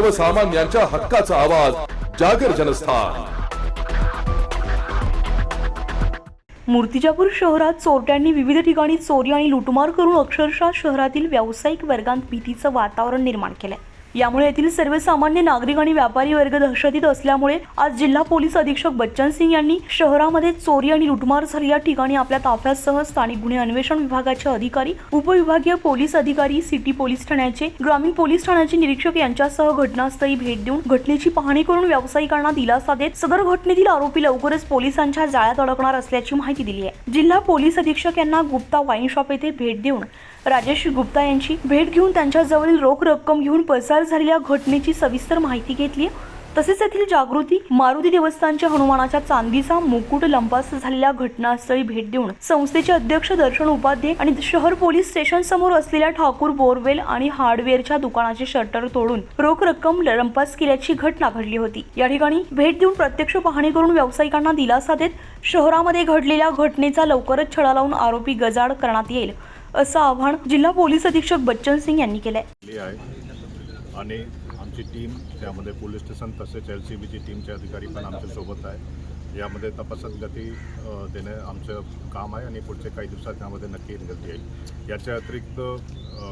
सर्वसामान्यांच्या हक्काचा आवाज जागर जनस्थान. मूर्तिजापूर शहरात चोरट्यांनी विविध ठिकाणी चोरी आणि लुटमार करून अक्षरशः शहरातील व्यावसायिक वर्गांत भीतीचं वातावरण निर्माण केलंय. यामुळे येथील सर्वसामान्य नागरिक आणि व्यापारी वर्ग दहशतीत असल्यामुळे आज जिल्हा पोलीस अधीक्षक बच्चन सिंग यांनी शहरामध्ये चोरी आणि लुटमार झालेल्या ठिकाणी आपल्या ताफ्यासह स्थानिक गुन्हे अन्वेषण विभागाचे अधिकारी उपविभागीय पोलीस अधिकारी सिटी पोलीस ठाण्याचे ग्रामीण पोलीस ठाण्याचे निरीक्षक यांच्यासह घटनास्थळी भेट देऊन घटनेची पाहणी करून व्यावसायिकांना दिलासा देत सदर घटनेतील आरोपी लवकरच पोलिसांच्या जाळ्यात अडकणार असल्याची माहिती दिली आहे. जिल्हा पोलीस अधीक्षक यांना गुप्ता वाईन शॉप येथे भेट देऊन राजेश गुप्ता यांची भेट घेऊन त्यांच्याजवळील रोख रक्कम घेऊन पसार झालेल्या घटनेची सविस्तर माहिती घेतली तसेच येथील जागृती मारुती देवस्थानच्या हनुमानाच्या चांदीचा मुकुट लंपास झालेल्या घटनास्थळी भेट देऊन संस्थेचे अध्यक्ष दर्शन उपाध्ये आणि शहर पोलीस स्टेशन समोर असलेल्या ठाकूर बोरवेल आणि हार्डवेअरच्या दुकानाचे शटर तोडून रोख रक्कम लंपास केल्याची घटना घडली होती. या ठिकाणी भेट देऊन प्रत्यक्ष पाहणी करून व्यावसायिकांना दिलासा देत शहरामध्ये घडलेल्या घटनेचा लवकरच छडा लावून आरोपी गजाड करण्यात येईल. असं आवाहन जिल्हा पोलीस अधीक्षक बच्चन सिंग यांनी केलंय. केली आहे. आणि आमची टीम त्यामध्ये पोलीस स्टेशन तसेच एल सी बीची टीमचे अधिकारी पण आमच्यासोबत आहे. यामध्ये तपासात गती देणे आमचं काम आहे आणि पुढचे काही दिवसात त्यामध्ये नक्की गती येईल याच्या अतिरिक्त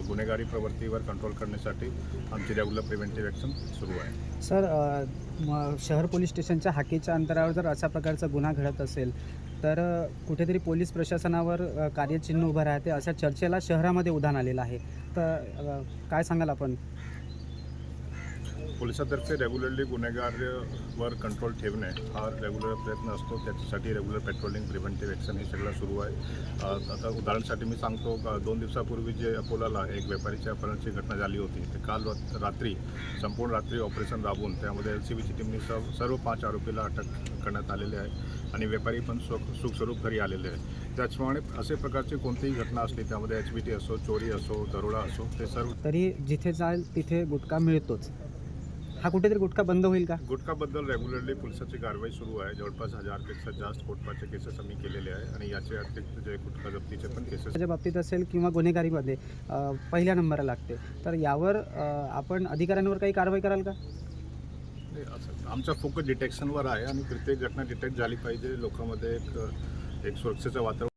गुन्हेगारी प्रवृत्तीवर कंट्रोल करण्यासाठी आमची रेग्युलर प्रिव्हेंटिव्ह ॲक्शन सुरू आहे. सर शहर पोलीस स्टेशनच्या हाकेच्या अंतरावर जर अशा प्रकारचा गुन्हा घडत असेल तर कुठेतरी पोलीस प्रशासनावर कार्यचिन्ह उभं राहते अशा चर्चेला शहरामध्ये उधाण आलेलं आहे. तर काय सांगाल आपण? पोलिसातर्फे रेग्युलरली गुन्हेगारवर कंट्रोल ठेवणे हा रेग्युलर प्रयत्न असतो. त्याच्यासाठी रेग्युलर पेट्रोलिंग प्रिव्हेंटिव्ह ॲक्शन हे सगळं सुरू आहे. आता उदाहरणासाठी मी सांगतो का दोन दिवसापूर्वी जे अकोलाला एक व्यापारीच्या अपहरणाची घटना झाली होती. ते काल रात- रात्री संपूर्ण रात्री ऑपरेशन राबवून त्यामध्ये एल सी बीची टीमने सर्व सर्व पाच आरोपीला अटक करण्यात आलेले आहे आणि व्यापारी पण सुख सुखस्वरूप घरी आलेले आहे त्याचप्रमाणे असे प्रकारची कोणतीही घटना असली त्यामध्ये एच बी टी असो चोरी असो दरोडा असो ते सर्व तरी जिथे जाईल तिथे गुटखा मिळतोच. हा कुठेतरी गुटखा बंद होईल का? गुटखाबद्दल रेग्युलरली पोलिसाची कारवाई सुरू आहे. जवळपास हजारपेक्षा जास्त कोटपाचे केसेस आम्ही केलेले आहे आणि याचे अतिरिक्त जे गुटखा जप्तीचे पण केसेस त्याच्या बाबतीत असेल किंवा गुन्हेगारीमध्ये अ, पहिल्या नंबरला लागते. तर यावर अ, आपण अधिकाऱ्यांवर काही कारवाई कराल का? असं आमचा फोकस डिटेक्शनवर आहे आणि प्रत्येक घटना डिटेक्ट झाली पाहिजे. लोकांमध्ये एक एक सुरक्षेचं वातावरण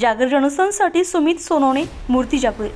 जागर जनस्थानसाठी सुमित सोनवणे मूर्तिजापूर.